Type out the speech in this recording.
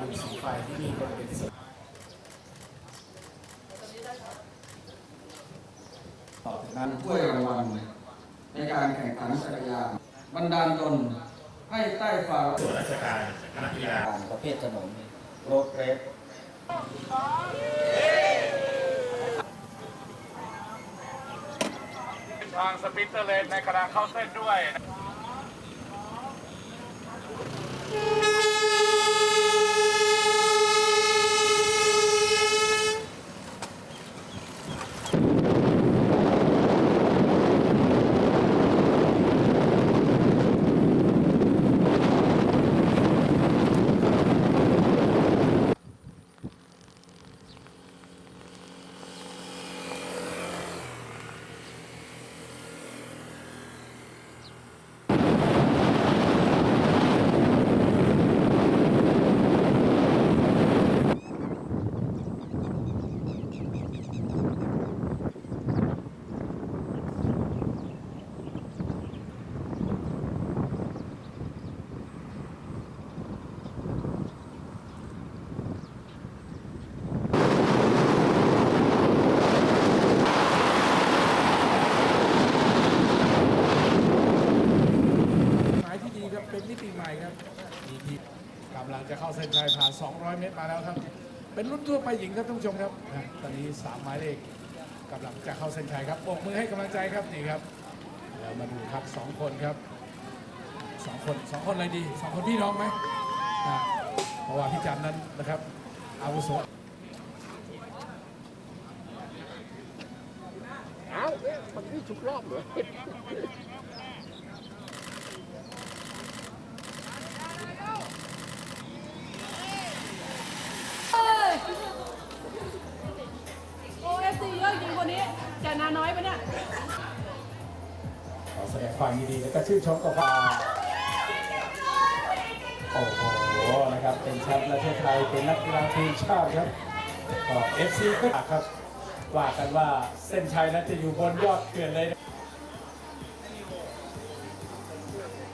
บุญสีไฟที่นี่ก็เป็นส่วนต่อจากนั้นถ้วยรางวัลในการแข่งขันจักรยานบันดาลตนให้ใต้ฝ่าส่วนราชการคณะกีฬาการประเภทถนนโรดเรสทางสปิตเตอร์เลนในกระเข้าเส้นด้วย เป็นมิติใหม่ครับมีทีมกำลังจะเข้าเส้นชัยผ่าน 200 เมตรมาแล้วครับ เป็นรุ่นทั่วไปหญิงครับท่านผู้ชมครับอะตอนนี้สามหมายเลขกำลังจะเข้าเส้นชัยครับปรบมือให้กำลังใจครับนี่ครับแล้วมาดูครับสองคนครับสองคนสองคนอะไรดีสองคนพี่น้องไหมเพราะว่าพี่จันนั้นนะครับอาวุโสโอ เอฟซีเยอะจริงคนนี้จะนาน้อยปะเนี่ยขอแสดงความยินดีและก็ชื่นชมกับฟาโอ้โหนะครับเป็นแชมป์ประเทศไทยเป็นนักกีฬาทีมชาติครับก็เอฟซีก็ครับว่ากันว่าเส้นชัยนั้นจะอยู่บนยอดเขื่อนเลย